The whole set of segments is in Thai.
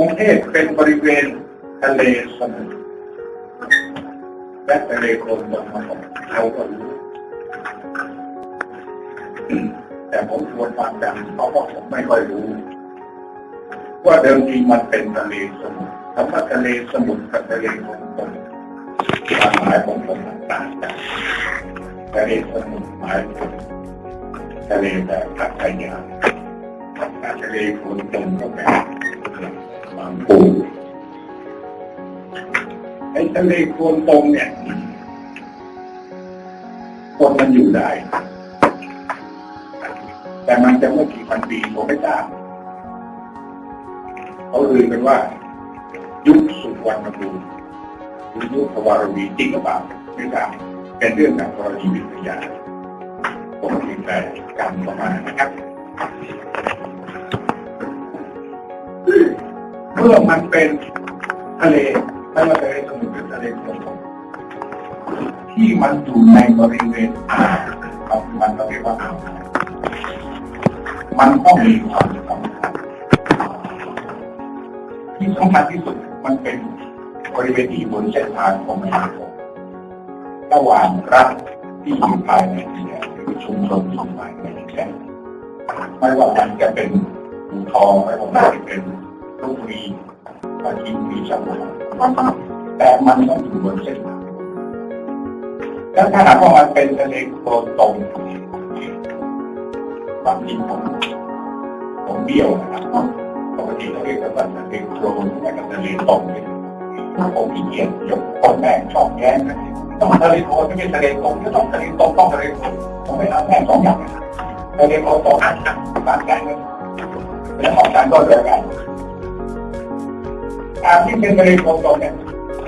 รุงเทพเป็นบริเวณทะเลสมุทรและทะเลโคลนตะวันตกเราก็รู้แต่ผมชวนฟังกันเพราะว่าผมไม่ค่อยรู้ ว่าเดิมทีมันเป็นทะเลสมุทรคำว่าทะเลสมุทรกับทะเลโคลนความหมายของผมต่างกันทะเลสมุทรหมายถึงทะเลแบบพัทยาแต่ทะเลโคลนตกก็แบบ บางปูไอ้ทะเลโคลนตรงเนี่ยคนมันอยู่ได้ แต่มันจะเมื่อกี่พันปีผมไม่ทราบเขาลือกันว่า ยุคสุวรรณภูมิหรือยุคทวารวีจริงหรือเปล่าไม่ทราบเป็นเรื่องทางธรณีวิทยาผมเพียงแต่จำประมาณนะครับ เมื่อมันเป็นทะเลไม่ว่าทะเลสมุทรหรือทะเลโคลนที่มันอยู่ในบริเวณอ่าวปัจจุบันเราเรียกว่าอ่าวมันต้องมีความสำคัญที่สำคัญที่สุดมันเป็นบริเวณที่บนเส้นทางของม่น้ำโขงระหว่างรัฐที่อยู่ภายในเนี่ยหรือชุมชนที่อยู่ภายในแค่ไม่ว่ามันจะเป็นอูทองไม่ว่ามันจะเป็น ลูกบุรีปาจีนบุรีจังหวัดแต่มันต้องอยู่บนเส้นทางแล้วถ้าหากว่ามันเป็นทะเลโคลนตรงบางทีผมผมเบี้ยวนะครับปกติเขาเรียกว่าทะเลโคลนไม่กับทะเลตรงเนี่ยผมขี้เกียจยกคนแม่งชอบแย้งนะต้องทะเลโคลนไม่ใช่ทะเลตรงก็ต้องทะเลตรงต้องทะเลโคลนผมไม่เอาแม่งสองอย่างทะเลโคลนตรงบางการเลยแล้วของการก็เดียวกัน การที่เป็นทะเลโคตรงเนี่ย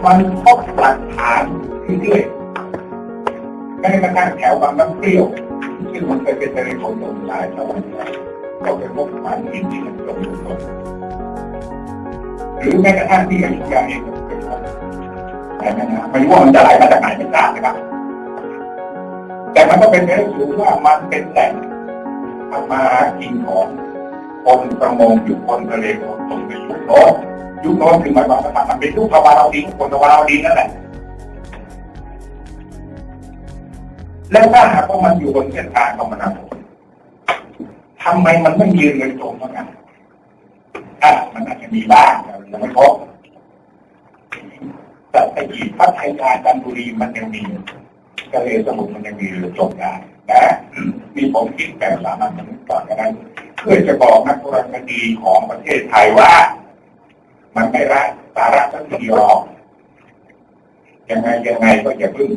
มันพบหลักฐานเรื่อยๆแม้กระทั่งแถวบางน้ำเปรี้ยวซึ่งมันเคยเป็นทะเลโคตรงหลายสมัยแล้วก็เป็นพวกฐานหินที่มันตรงตรงหรือแม้กระทั่งที่อยุธยาเองก็เป็นพบแต่ไม่นะไม่รู้ว่ามันจะไหลมาจากไหนไม่ทราบนะครับแต่มันก็เป็นไปได้สูงว่ามันเป็นแหล่งทำมาหากินของ คนประมงอยู่บนทะเลโคลนตรงในยุคโน้ยุคโน้นคือหมายความว่ามันเป็นยุคทวาราวดีคนทวาราดีนั่นแหละและถ้าหากว่ามันอยู่บนเส้นทางคมนาคมทำไมมันไม่ยืนเลยตรงเหมือนกันอะมันอาจจะมีบ้างแต่ยังไม่พบแต่ไอ้ที่พัทยาจันทบุรีมันยังมีทะเลสมุทรมันยังมีเรือจมได้นะมีผมคิดแบบสามัญมนุษย์ก่อนนั้ เพื่อจะบอกนักโบรณคดีของประเทศไทยว่า มันไม่รักสาระสักทีหรอกยังไงยังไงก็อย่าพึ่ง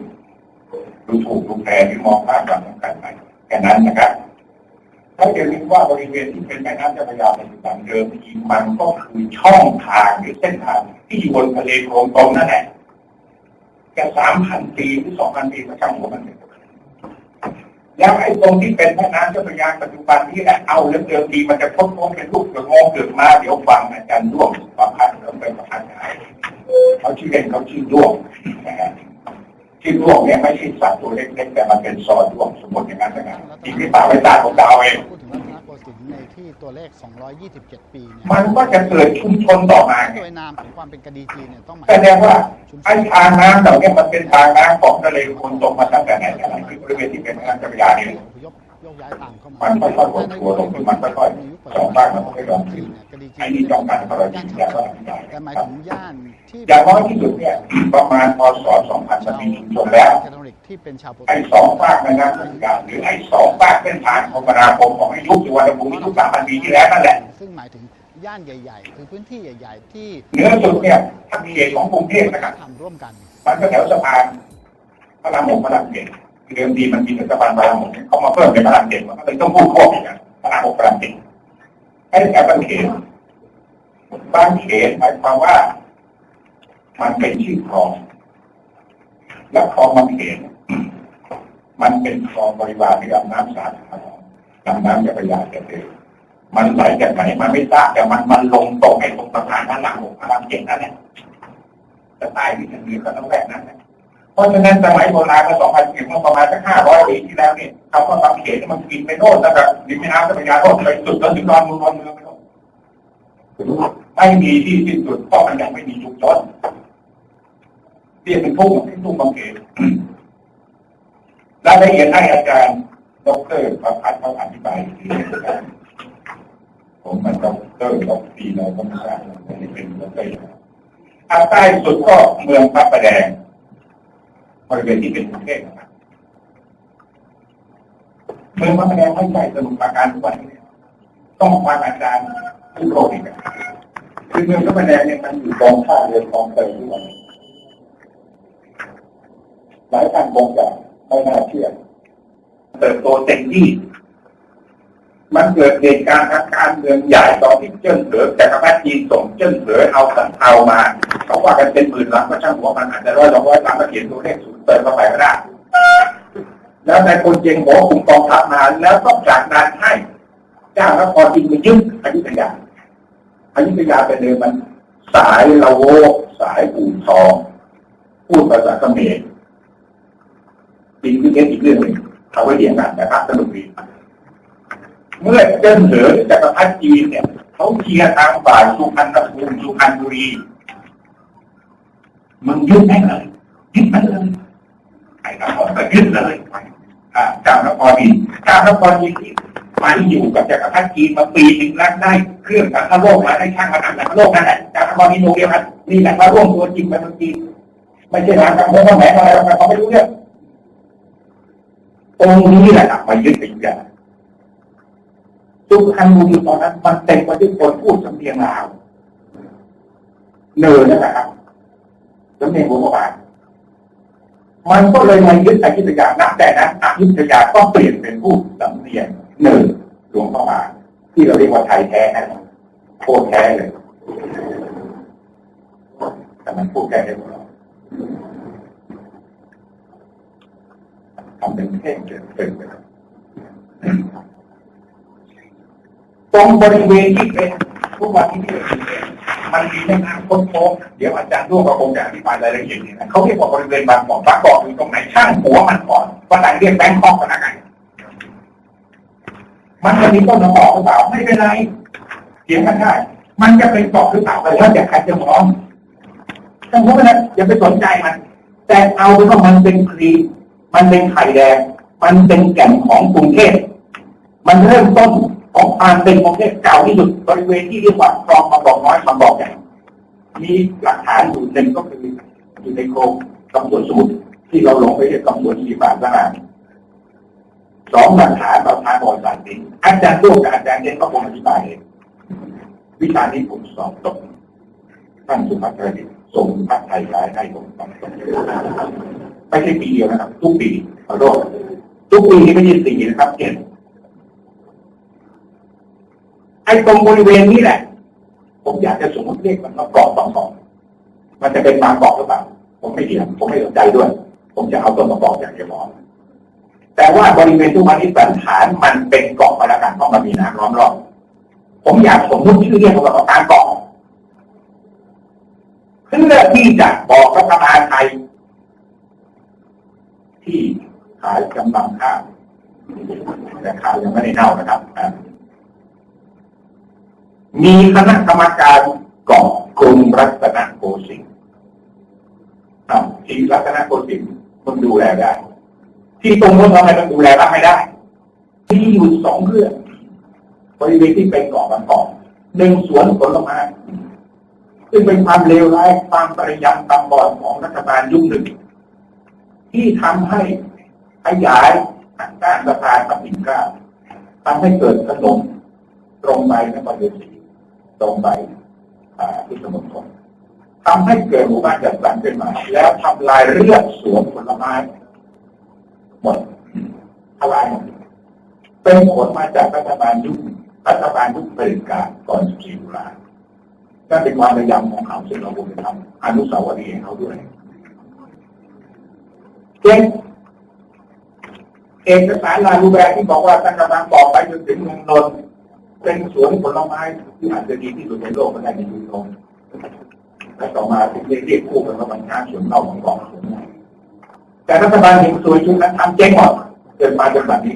ดูถูกดูแคลนหรือมองภาพความสำคัญไปแค่นั้นนะครับถ้าจะรู้ว่าบริเวณที่เป็นแม่น้ำเจ้าพระยาเปัจจุบันเดิมทีมันก็คือช่องทางหรือเส้นทางที่อยู่บนทะเลโคลนตรงนั่นแหละแค่สามพันปีหรือสองพันปีก็ช่างหัวมันเลย แล้วไอ้ตรงที่เป็นแม่น้ำเจ้าพระยาปัจจุบันที่แหละเอาเรื่องเดิมทีมันจะพบพบเป็นรูปเกิดงงเกิดมาเดี๋ยวฟังอาจารย์ร่วมประพันธ์แล้วเป็นประพันธ์หายเขาชื่อเล่นเขาชื่อร่วมนะฮะที่ร่วงเนี่ยไม่ใช่สัตว์ตัวเล็กๆแต่มันเป็นซอร่วงสมมติอย่างนั้นนะครับอีกที่ป่าไม่ตาของดาวเอง ในที่ตัวเลข 227 ปีเนี่ยมันก็จะเกิดชุมชนต่อมาโดยนามของความเป็นคดีจีนเนี่ยต้องหมายแสดงว่าไอ้ทางน้ำเหล่านี้มันเป็นทางน้ำของทะเลโคลนตกมาตั้งแต่ไหนแต่ไรที่บริเวณที่เป็นแม่น้ำเจ้าพระยานี่อ บ้ายต่างเข้ามามันค่อยๆหดตัวลงคือมันค่อยๆสองบ้านมันค่อยๆลงขึ้นไอ้นี่ต้องการพระราชินีก็อธิบายแต่หมายครับถึงย่านที่อย่างน้อยที่สุดเนี่ยประมาณพศ2000มันมีชุมชนแล้วแคทอลิกที่เป็นชาวโปรตุไอ้สองฝากนะครับหรือไอ้สองฝากเส้นทางคมนาคมของไอ้ยุคสุวรรณภูมิยุคสามพันปีที่แล้วนั่นแหละซึ่งหมายถึงย่านใหญ่ๆ คือพื้นที่ใหญ่ ๆ ที่เนื้อสุดเนี่ยถ้าเขตของกรุงเทพนะครับทำร่วมกัน มันก็แถวสะพานพระรามหกพระรามเจ็ด เดิมทีมันมีสะพานพระรามหกเขามาเพิ่มเป็นพระรามเจ็ดมันก็เลยต้องพูดควบกันพระรามหกพระรามเจ็ดไอ้แต่บางเขตบางเขตหมายความว่า มันเป็นชื่อคลอง และคลองบางเขตมันเป็นคลองบริวารที่ลำน้ำสาธารณะลำน้ำจ้าพระยาเจ็ดเลยมันไหลจากไหนมันไม่ทราบแต่มันมันลงตรงไอ้ตรงสะพานพระรามหกพระรามเจ็ดนั่นแหละจะใต้ที่จะเหนือก็ต้องแบบนั้นนะ เพราะฉะนั้นสมัยโบราณเมื่อสองพันปีเมื่อประมาณสักห้าร้อยปีที่แล้วเนี่ยคำว่าบางเขนมันกินไปโน่นนะครับริมแม่น้ำเจ้าพระยาโน่นไปสุดจนถึงนอนเมืองนอนเมืองไปโน่นไม่มีที่สิ้นสุดเพราะมันยังไม่มีชุมชนเรียกเป็นทุ่งเป็นทุ่งบางเขนรายละเอียดให้อาจารย์ดรประพัฒน์เขาอธิบายทีนะครับผมมันดรดอกปีเราก็ไม่ทราบไม่ได้เป็นดรอันใต้สุดก็เมืองพระประแดง บริเวณที่เป็นประเทศนะครับเมืองพระประแดงไม่ใช่สมุทรปราการทุกวันนี้ต้องฟังอาจารย์ผู้โลกอีกครับคือเมืองพระประแดงเนี่ยมันอยู่ตรงท่าเรือคลองเตยทุกวันนี้หลายท่านคงจะไม่น่าเชื่อเติบโตเต็มที่ มันเกิดเหตุการณ์ทางการเมืองใหญ่ตอนที่เจิ้นเหอจักรพรรดิจีนส่งเจิ้นเหอเอาสันเทามาเขาว่ากันเป็นหมื่นลำก็ช่างหัวมันอาจจะร้อยสองร้อยลำก็เขียนตัวเลขศูนย์เติมเข้าไปก็ได้แล้วนายพลเจงโหคุมกองทัพมาแล้วต้องจากนั้นให้เจ้านครจินไปยึดอยุธยาอยุธยาเป็นเดิมมันสายละโวสายปูทองพูดภาษาเขมรจริงที่เล่นอีกเรื่องหนึ่งเอาไว้เถียงกันนะครับสนุกดี เมื่อเจิ้นเหอจักรพรรดิจีนเนี่ยเขาเคียร์ทางฝ่ายสุพรรณภูมิสุพรรณบุรีมึงยึดแม่งเลยยึดมันเลยไอ้นครก็ยึดเลยอ่าเจ้านครอินทร์เจ้านครนทร์ที่มันอยู่กับจักรพรรดิจีนมาปีหนึ่งแล้วได้เครื่องสังคโลกมาได้ช่างมาทำสังคโลกนั่นแหละจ้านครอินทร์โนเดียวกันนี่แหละมาร่วมตัวจริงมาทำจีนไม่ใช่ทางการเมืองแหมอะไรเขาไม่รู้เรื่องตรงนี้แหละมายึดไปอย่าง สุพรรณบุรีตอนนั้น มันเต็มไปด้วยคนพูดสำเนียงลาว เนินนั่นะครับสำเนียงหัวกระบาลมันก็เลยมายึดอยุธยานับแต่นั้นอยุธยาก็เปลี่ยนเป็นผู้สำเนียงเนินหลวงพระบาที่เราเรียกว่าไทยแท้นะโคตรแท้เลยแต่มันพูดแค่ได้หมดเราทำเป็นเท่งเกินเป็นไปแล้ว ตรงบริเวณที่เป็นทุกวันที่เป็นมันมีแม่น้ำโค้งๆเดี๋ยวอาจารย์ร่วมกับคงจะอธิบายรายละเอียดเนี่ยนะเขาเรียกว่าบริเวณบางกอกบางกอกอยู่ตรงไหนช่างหัวมันก่อนว่าแต่เรียกแบงคอกกันนะกันมันจะมีต้นมะกอกหรือเปล่าไม่เป็นไรเถียงกันได้มันจะเป็นเกาะหรือเปล่าก็แล้วแต่ใครจะมองช่างหัวมันนะอย่าไปสนใจมัน แต่เอาเป็นว่ามันเป็นครีมมันเป็นไข่แดง มันเป็นแก่นของกรุงเทพมันเริ่มต้น ของการเป็นกรุงเทพเก่าที่สุดบริเวณที่เรียกว่าคลองบาบอกน้อยบาบอกใหญ่มีหลักฐานอยู่หนึ่งก็คืออยู่ในโครงกำสวนสมุทรที่เราลงไปเรียกกำสวนที่ป่าสนาสองหลักฐานเราทางประวัติศาสตร์นี้อาจารย์โลกกับอาจารย์เด่นก็คงอธิบายเองวิชานี้ผมสอบตกท่านสุภาพประดิษส่งพักไทยร้ายให้ผมสอบตกไม่ใช่ปีเดียวนะครับ ทุกปีขอโทษทุกปีนี่ไม่ใช่สี่นะครับเจ็ด ไอ้ตรงบริเวณนี้แหละ ผมอยากจะสมมติเรียกมันว่าเกาะบางกอกมันจะเป็นบางกอกหรือเปล่า ผมไม่เถียงผมไม่สนใจด้วย ผมจะเอาต้นประกอบอย่างเดียวพอแต่ว่าบริเวณทุกวันนี้สันฐานมันเป็นเกาะมาแล้วกันเพราะมันมีน้ำล้อมรอบ ผมอยากสมมติชื่อเรียกว่าการเกาะเพื่อที่จะบอกรัฐบาลไทยที่ขายกำลังข้าวแต่ขาวยังไม่ได้เน่านะครับ มีคณะกรรมการเกาะกรุงรัตนโกสินทร์อ่าที่รัตนโกสินทร์มันดูแลได้ ที่ตรงนู้นทำไมมันดูแลรับไม่ได้ ที่อยู่สองเรื่องบริเวณที่เป็นเกาะบางเกาะหนึ่งสวนผลไม้ซึ่งเป็นความเลวร้ายความประยำตำบอดของรัฐบาลยุคหนึ่ง ที่ทำให้ขยายด้านสะพานกับปิ่นกล้าทำให้เกิดถนนตรงไปนครเชียงศรี ตรงไปที่สมุทรสงทำให้เกิดหมู่บ้านจัดสรรขึ้นมา แล้วทำลายเรือกสวนผลไม้หมดทลายหมดเป็นผลมาจากรัฐบาลยุครัฐบาลยุคเผด็จการก่อน14ตุลานั่นเป็นความพยายามของเขาซึ่งเราควรจะทำอนุสาวรีย์เขาด้วยเช่นเอกสารลายรูปแบบที่บอกว่าตั้งกำลังต่อไปจนถึงเมืองนนท์ เป็นสวนผลไม้ที่อาจจะดีที่สุดในโลกก็ได้ในยุโรปแต่ต่อมาถึงเรียกคู่กันว่ามันช้างสวนเล่าของกองสวนไม้แต่รัฐบาลเห็นสวยชุดนั้นทำเจ๊งหมดเกิดมาจนแบบนี้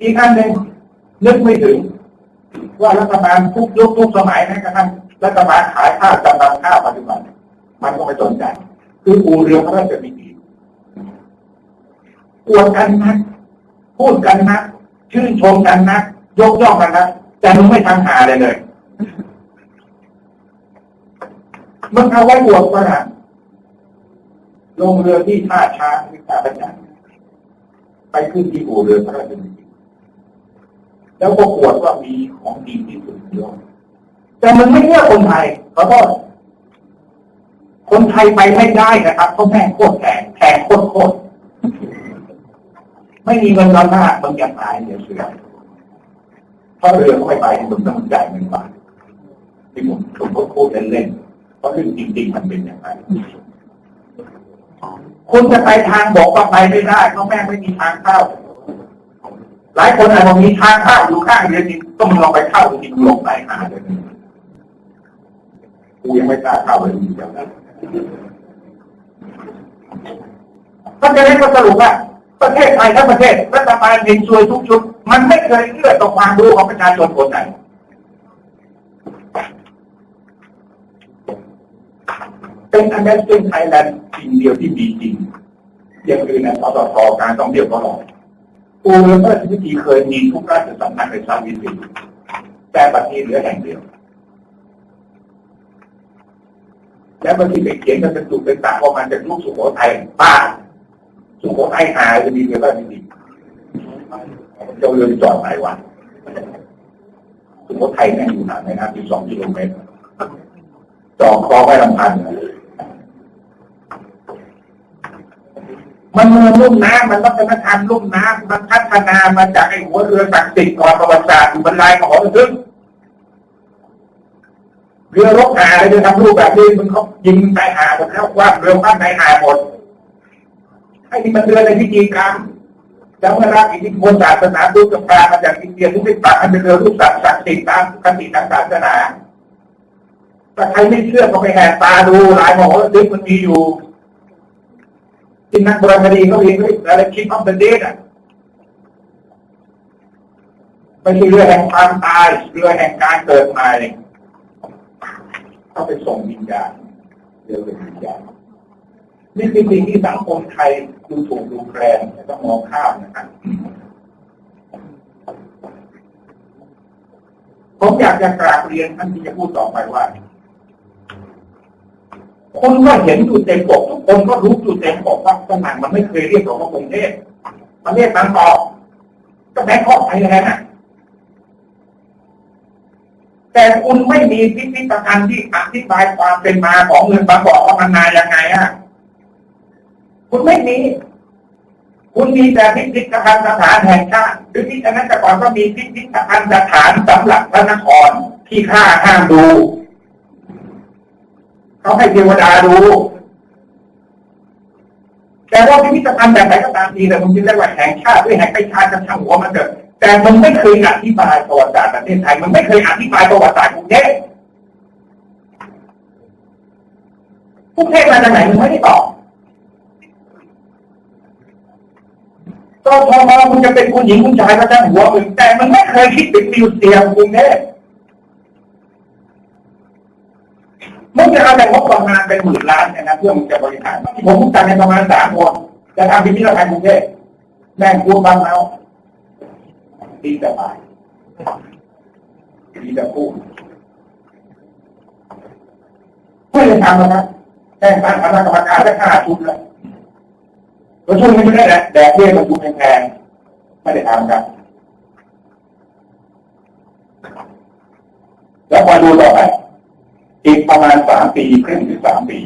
อีกอันหนึ่งนึกไม่ถึง ว่ารัฐบาลทุกยุคทุกสมัยนะกระทั่งรัฐบาลขายข้าวจำนำข้าวปัจจุบันมันก็ไม่สนใจ คืออูเรือพระราชพิธีอวดกันนะพูดกันนะ ชื่นชมกันนะยกย่องกันนะแต่มึงไม่ทำหาเลยเลยมันเอาไว้อวดว่าลงเรือที่ท่าช้างที่ท่าประจันไปขึ้นที่อู่เรือพระราชพิธีแล้วก็อวดว่ามีของดีที่สุดในโลกแต่มันไม่เชื่อคนไทยขอโทษคนไทยไปไม่ได้นะครับเพราะแม่งโคตรแพงแพงโคตรโคตร ไม่มีเงินดอลลาร์มึงอย่าตายเดี๋ยวเสือเพราะเรือเขาไม่ไปมึงต้องจ่ายเงินบาทที่ผมผมก็พูดเล่นๆเพราะเรื่องจริง ๆ มันเป็นอย่างไรคุณจะไปทางบอกว่าไปไม่ได้เพราะแม่ไม่มีทางเข้าหลายคนอาจจะมีทางเข้าอยู่ข้างเดียวจริงก็มึงลองไปเข้าจริงๆลงไปหาเลยกูยังไม่กล้าเข้าเลยจริงๆก็จะได้ก็สรุปว่า ประเทศไทยทั้งประเทศรัฐบาลเห็นซวยทุกชุด มันไม่เคยเอื้อต่อความรู้ของประชาชนคนไหนเป็นอันนั้นเป็นไทยแลนด์สิ่งเดียวที่มีจริงอย่างอื่นนะปตทการท่องเทียวก็หลอกปูเรือพระราชพิธีเคยมีทุกราชสำนักในชาติวิสิแต่บัดนี้เหลือแห่งเดียวแล้วบางทีไปเขียนกันเป็นตุเป็นตาพอมันจากลูกสุโขทัยป้า สุโขทัยหายจะมีเรือพระราชพิธีเจ้าเรือจอดหลายวันสุโขทัยเนี่ยอยู่ห่างในน้ำที่สองกิโลเมตรจอดคลองไว้ลำพันมันเมือลุ่มน้ำมันวัฒนธรรมลุ่มน้ำมันพัฒนามาจากไอ้หัวเรือศักดิ์สิทธิ์ก่อนประวัติศาสตร์อยู่บรรลัยมหอทึกเรือรบหาอะไรจะทำรูปแบบนี้มันเขายิงใจหาหมดแล้วว่าเรือพันในหาหมด ไอ้นี่มันเรือในพิธีกรรมแล้วเมื่อรักอิทธิพลศาสนาดูกับปลามาจากอินเดียทุกทิศปากมันเป็นเรือรูปสัตว์ศักดิ์สิทธิ์ตามคติทางศาสนาแต่ใครไม่เชื่อก็ไปแหกตาดูหลายหมอทึกมันมีอยู่ที่นักโบราณคดีเขาเรียนว่าอะไรคิดออฟเดอะเดทอะไม่ใช่เรือแห่งความตายเรือแห่งการเกิดใหม่เขาไปส่งวิญญาณเรือเป็นวิญญาณ นี่คือสิ่งที่สังคมไทยดูถูกดูแคลนต้องมองข้ามนะครับผมอยากจะกราบเรียนท่านที่จะพูดต่อไปว่า คนก็เห็นอยู่เต็มปกทุกคนก็รู้อยู่เต็มปกว่าสนามมันไม่เคยเรียกเราว่ากรุงเทพมันเรียกบางกอกก็แบงคอกไปแล้วนะแต่คุณไม่มีพิพิธภัณฑ์ที่อธิบายความเป็นมาของเมืองบางกอกว่ามันมายังไงอะ คุณไม่มี คุณมีแต่พิพิธภัณฑ์สถานแห่งชาติหรือที่ฉะนั้นแต่ก่อนก็มีพิพิธภัณฑ์สถานสำหรับพระนครที่ข้าห้ามดูเขาให้เทวดาดู แต่ว่าพิพิธภัณฑ์แบบไหนก็ตามทีแต่ผมจะเรียกว่าแห่งชาติด้วยแห่งประชาชนช่างหัวมันเถอะแต่มันไม่เคยอธิบายประวัติศาสตร์ประเทศไทย มันไม่เคยอธิบายประวัติศาสตร์กรุงเทพกรุงเทพมาจากไหนมันไม่ได้ตอบ ตอนพอมาคุณจะเป็นคุณหญิงคุณชายก็ช่างหัวมึงแต่มันไม่เคยคิดถึงมิวเซียมกรุงเทพมึงจะเอาแต่งบประมาณเป็นหมื่นล้านเนี่ยนะเพื่อมึงจะบริหารผมพูดกันในประมาณสามคนจะทำพิพิธภัณฑ์กรุงเทพแม่งพูดบ้างเอาดีแต่ไปดีแต่พูดไม่ได้ทำแล้วนะแม่งตั้งคณะกรรมการได้ค่าชุดเลย แล้วช่วงนี้ไม่ได้แหละแดดเบี้ยมันชุดแพงๆไม่ได้ทำกัน แล้วพอดูต่อไปอีกประมาณสามปีครึ่งถึงสามปี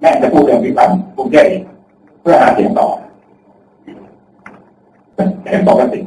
แม่จะพูดเรื่องพิพันธ์กรุงเทพเพื่อหาเสียงต่อเป็นปกติ